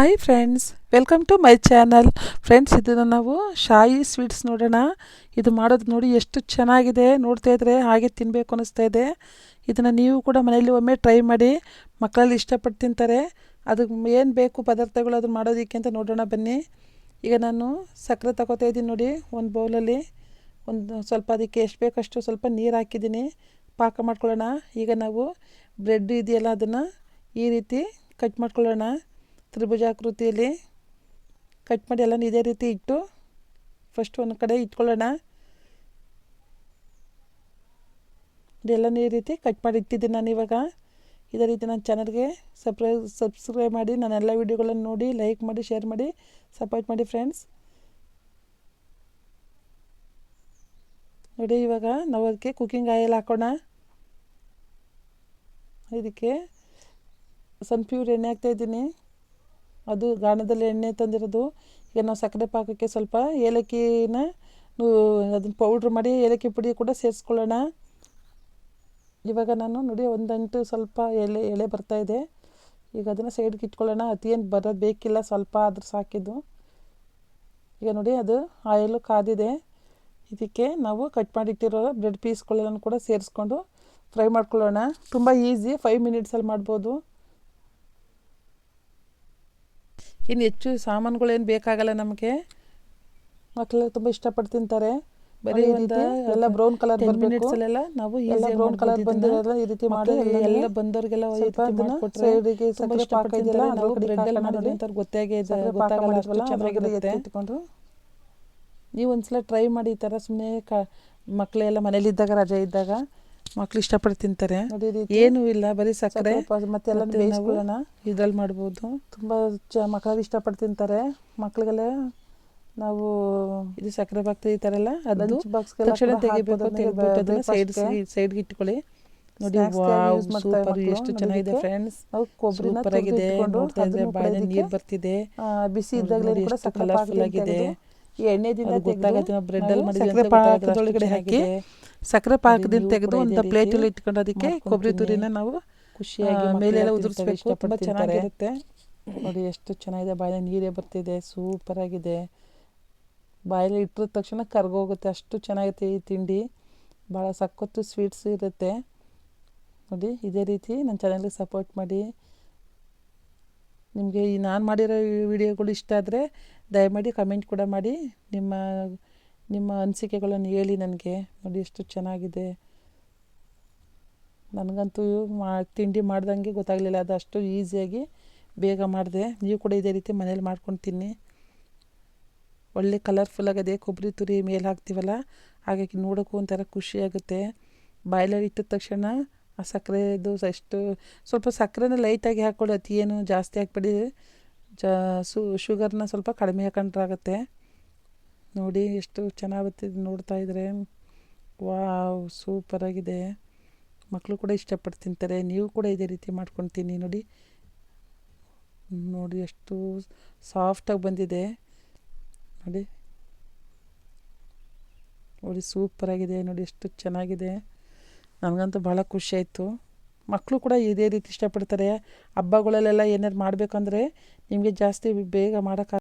Hi friends welcome to my channel friends ಇದನ್ನು ನಾವು ಶಾಯಿ ಸ್ವೀಟ್ಸ್ ನೋಡೋಣ. ಇದು ಮಾಡೋದು ನೋಡಿ ಎಷ್ಟು ಚೆನ್ನಾಗಿದೆ. ನೋಡ್ತಾ ಇದ್ರೆ ಹಾಗೆ ತಿನ್ನಬೇಕು ಅನ್ನಿಸ್ತಾ ಇದೆ. ಇದನ್ನು ನೀವು ಕೂಡ ಮನೆಯಲ್ಲಿ ಒಮ್ಮೆ ಟ್ರೈ ಮಾಡಿ ಮಕ್ಕಳಲ್ಲಿ ಇಷ್ಟಪಟ್ಟು ತಿಂತಾರೆ. ಅದಕ್ಕೆ ಏನು ಬೇಕು ಪದಾರ್ಥಗಳು ಅದನ್ನು ಮಾಡೋದಕ್ಕೆ ಅಂತ ನೋಡೋಣ ಬನ್ನಿ. ಈಗ ನಾನು ಸಕ್ಕರೆ ತಗೋತಾ ಇದ್ದೀನಿ ನೋಡಿ, ಒಂದು ಬೌಲಲ್ಲಿ ಒಂದು ಸ್ವಲ್ಪ ಅದಕ್ಕೆ ಎಷ್ಟು ಬೇಕಷ್ಟು ಸ್ವಲ್ಪ ನೀರು ಹಾಕಿದ್ದೀನಿ. ಪಾಕ ಮಾಡ್ಕೊಳ್ಳೋಣ. ಈಗ ನಾವು ಬ್ರೆಡ್ ಇದೆಯಲ್ಲ ಅದನ್ನು ಈ ರೀತಿ ಕಟ್ ಮಾಡ್ಕೊಳ್ಳೋಣ. ತ್ರಿಭುಜಾಕೃತಿಯಲ್ಲಿ ಕಟ್ ಮಾಡಿ ಎಲ್ಲ ಇದೇ ರೀತಿ ಇಟ್ಟು ಫಸ್ಟ್ ಒಂದು ಕಡೆ ಇಟ್ಕೊಳ್ಳೋಣ. ಇದೆಲ್ಲ ಈ ರೀತಿ ಕಟ್ ಮಾಡಿ ಇಟ್ಟಿದ್ದೀನಿ ನಾನು ಇವಾಗ. ಇದೇ ರೀತಿ ನನ್ನ ಚಾನಲ್ಗೆ ಸಬ್ಸ್ಕ್ರೈ ಸಬ್ಸ್ಕ್ರೈಬ್ ಮಾಡಿ ನಾನು ಎಲ್ಲ ವೀಡಿಯೋಗಳನ್ನು ನೋಡಿ ಲೈಕ್ ಮಾಡಿ ಶೇರ್ ಮಾಡಿ ಸಪೋರ್ಟ್ ಮಾಡಿ ಫ್ರೆಂಡ್ಸ್ ನೋಡಿ ಇವಾಗ ನಾವು ಅದಕ್ಕೆ ಕುಕ್ಕಿಂಗ್ ಆಯಿಲ್ ಹಾಕೋಣ. ಇದಕ್ಕೆ ಸನ್ಫ್ಯೂರ್ ಎಣ್ಣೆ ಹಾಕ್ತಾಯಿದ್ದೀನಿ ಅದು ಗಾಣದಲ್ಲಿ ಎಣ್ಣೆ ತಂದಿರೋದು. ಈಗ ನಾವು ಸಕ್ಕರೆ ಪಾಕಕ್ಕೆ ಸ್ವಲ್ಪ ಏಲಕ್ಕಿನ ಅದನ್ನು ಪೌಡ್ರ್ ಮಾಡಿ ಏಲಕ್ಕಿ ಪುಡಿ ಕೂಡ ಸೇರಿಸ್ಕೊಳ್ಳೋಣ. ಇವಾಗ ನಾನು ನೋಡಿ ಒಂದಂಟು ಸ್ವಲ್ಪ ಎಲೆ, ಎಳೆ ಬರ್ತಾಯಿದೆ ಈಗ ಅದನ್ನು ಸೈಡ್ಗೆ ಇಟ್ಕೊಳ್ಳೋಣ. ಅತಿ ಏನು ಬರೋದು ಬೇಕಿಲ್ಲ ಸ್ವಲ್ಪ ಆದರೂ ಸಾಕಿದ್ದು. ಈಗ ನೋಡಿ ಅದು ಆಯಿಲು ಕಾದಿದೆ. ಇದಕ್ಕೆ ನಾವು ಕಟ್ ಮಾಡಿಟ್ಟಿರೋ ಬ್ರೆಡ್ ಪೀಸ್ಗಳೆಲ್ಲ ಕೂಡ ಸೇರಿಸ್ಕೊಂಡು ಫ್ರೈ ಮಾಡ್ಕೊಳ್ಳೋಣ. ತುಂಬ ಈಸಿ ಫೈವ್ ಮಿನಿಟ್ಸಲ್ಲಿ ಮಾಡ್ಬೋದು. ಇನ್ನು ಹೆಚ್ಚು ಸಾಮಾನುಗಳೇನು ಬೇಕಾಗಲ್ಲ ನಮಗೆ? ಮಕ್ಕಳೆಲ್ಲ ತುಂಬ ಇಷ್ಟಪಟ್ಟು ತಿಂತಾರೆ ಬರೀ ಎಲ್ಲ ಬ್ರೌನ್ ಕಲರ್ ಬರಬೇಕು. ನಾವು ಎಲ್ಲ ಬ್ರೌನ್ ಕಲರ್ ಬಂದಿರೋಲ್ಲ ಈ ರೀತಿ ಮಾಡಿ ಎಲ್ಲ ಬಂದವರಿಗೆಲ್ಲ ಸೈಡಿಗೆ ಸಕ್ಕರೆ ಪಾಕ ಇದೆಯಲ್ಲ ನಾವು ಬ್ರೆಡ್ ಮಾಡಿದ್ವಿ ಅಂತ ಗೊತ್ತಾಗೇ ಇದೆ ಗೊತ್ತಾಗಲ್ಲ ಚೆನ್ನಾಗಿರುತ್ತೆ ಇಟ್ಕೊಂಡು ನೀವು ಒಂದ್ಸಲ ಟ್ರೈ ಮಾಡಿ ಈ ಥರ ಸುಮ್ಮನೆ ಕ ಮಕ್ಕಳೆಲ್ಲ ಮನೇಲಿದ್ದಾಗ ರಜೆ ಇದ್ದಾಗ ಮಕ್ಳು ಇಷ್ಟಪಟ್ಟು ತಿಂತಾರೆ ಏನೂ ಇಲ್ಲ ಬರೀ ಸಕ್ಕರೆ ಮತ್ತೆಲ್ಲ ಬೇಯಿಸ್ಕೊಳ್ಳೋಣ. ಇದ್ರಲ್ಲಿ ಮಾಡ್ಬೋದು. ತುಂಬ ಚ ಮಕ್ಕಳು ಇಷ್ಟಪಟ್ಟು ತಿಂತಾರೆ ಮಕ್ಳಿಗೆಲ್ಲ ನಾವು ಇದು ಸಕ್ಕರೆ ಬಾಕ್ ಈ ಥರ ಎಲ್ಲ ಅದು ತಕ್ಷಣ ತೆಗಿಬೇಕು ತೆಗೆದ್ಬಿಟ್ಟು ಅದನ್ನ ಸೈಡ್ ಸೈಡ್ಗೆ ಇಟ್ಕೊಳ್ಳಿ. ನೋಡಿ ವಾವ್ ಸೂಪರ್ ಎಷ್ಟು ಚೆನ್ನಾಗಿದೆ ಫ್ರೆಂಡ್ಸ್ ಕೊಬ್ಬರಿ ಸೂಪರ್ ಆಗಿದೆ. ನೋಡ್ತಾ ಇದ್ರೆ ಬಾಯಲ್ಲಿ ನೀರು ಬರ್ತಿದೆ. ಬಿಸಿ ಇದ್ದಾಗಲೇ ಎಷ್ಟು ಕಲರ್ಫುಲ್ ಆಗಿದೆ. ಎಣ್ಣೆದಿಂದ ಗೊತ್ತಾಗುತ್ತೆ ಬ್ರೆಡ್ ಅಲ್ಲಿ ಮಾಡಿದ್ರೆ ಸಕ್ಕರೆ ಹಾಕಿ ಸಕ್ಕರೆ ಪಾಕದಿಂದ ತೆಗೆದು ಒಂದು ಪ್ಲೇಟಲ್ಲಿ ಇಟ್ಕೊಂಡು ಅದಕ್ಕೆ ಕೊಬ್ಬರಿ ತುರಿನ ನಾವು ಖುಷಿಯಾಗಿ ಮೇಲೆಲ್ಲ ಉದುರಿಸ್ಬೇಕು. ತುಂಬ ಚೆನ್ನಾಗಿರುತ್ತೆ. ನೋಡಿ ಎಷ್ಟು ಚೆನ್ನಾಗಿದೆ. ಬಾಯಲ್ಲಿ ನೀರೇ ಬರ್ತಿದೆ. ಸೂಪರ್ ಆಗಿದೆ. ಬಾಯಲ್ಲಿ ಇಟ್ಟಿದ ತಕ್ಷಣ ಕರ್ಗೋಗುತ್ತೆ. ಅಷ್ಟು ಚೆನ್ನಾಗಿರುತ್ತೆ ಈ ತಿಂಡಿ. ಭಾಳ ಸಖತ್ತು ಸ್ವೀಟ್ಸ್ ಇರುತ್ತೆ. ನೋಡಿ ಇದೇ ರೀತಿ ನನ್ನ ಚಾನಲ್ಗೆ ಸಪೋರ್ಟ್ ಮಾಡಿ. ನಿಮಗೆ ಈ ನಾನು ಮಾಡಿರೋ ವಿಡಿಯೋಗಳು ಇಷ್ಟ ಆದರೆ ದಯಮಾಡಿ ಕಮೆಂಟ್ ಕೂಡ ಮಾಡಿ. ನಿಮ್ಮ ನಿಮ್ಮ ಅನಿಸಿಕೆಗಳನ್ನು ಹೇಳಿ ನನಗೆ. ನೋಡಿ ಎಷ್ಟು ಚೆನ್ನಾಗಿದೆ. ನನಗಂತೂ ಮಾ, ತಿಂಡಿ ಮಾಡ್ದಂಗೆ ಗೊತ್ತಾಗಲಿಲ್ಲ. ಅದು ಅಷ್ಟು ಈಸಿಯಾಗಿ ಬೇಗ ಮಾಡಿದೆ. ನೀವು ಕೂಡ ಇದೇ ರೀತಿ ಮನೇಲಿ ಮಾಡ್ಕೊಂಡು ತಿನ್ನಿ. ಒಳ್ಳೆ ಕಲರ್ಫುಲ್ ಆಗಿದೆ ಕೊಬ್ಬರಿ ತುರಿ ಮೇಲೆ ಹಾಕ್ತೀವಲ್ಲ, ಹಾಗಾಗಿ ನೋಡೋಕ್ಕೂ ಒಂಥರ ಖುಷಿಯಾಗುತ್ತೆ ಬಾಯ್ಲರ್ ಇಟ್ಟಿದ ತಕ್ಷಣ ಆ ಸಕ್ಕರೆದು ಎಷ್ಟು, ಸ್ವಲ್ಪ ಸಕ್ಕರೆನ ಲೈಟಾಗಿ ಹಾಕ್ಕೊಳ್ಳಿ ಏನು ಜಾಸ್ತಿ ಹಾಕ್ಬೇಡಿ. ಜಾ, ಸು ಶುಗರ್ನ ಸ್ವಲ್ಪ ಕಡಿಮೆ ಹಾಕೊಂಡ್ರಾಗತ್ತೆ. ನೋಡಿ ಎಷ್ಟು ಚೆನ್ನಾಗಿ ಬರ್ತಿದೆ ನೋಡ್ತಾ ಇದ್ರೆ. ವಾವ್ ಸೂಪರಾಗಿದೆ ಮಕ್ಕಳು ಕೂಡ ಇಷ್ಟಪಟ್ಟು ತಿಂತಾರೆ ನೀವು ಕೂಡ ಇದೇ ರೀತಿ ಮಾಡ್ಕೊಂಡು ತಿನ್ನಿ ನೋಡಿ. ನೋಡಿ ಎಷ್ಟು ಸಾಫ್ಟಾಗಿ ಬಂದಿದೆ. ನೋಡಿ. ನೋಡಿ ಸೂಪರಾಗಿದೆ ನೋಡಿ ಎಷ್ಟು ಚೆನ್ನಾಗಿದೆ. ನನಗಂತೂ ಭಾಳ ಖುಷಿ ಆಯಿತು. ಮಕ್ಕಳು ಕೂಡ ಇದೇ ರೀತಿ ಇಷ್ಟಪಡ್ತಾರೆ. ಹಬ್ಬಗಳಲ್ಲೆಲ್ಲ ಏನಾರು ಮಾಡಬೇಕಂದ್ರೆ ನಿಮಗೆ ಜಾಸ್ತಿ ಬೇಗ ಮಾಡೋಕ್ಕಾಗ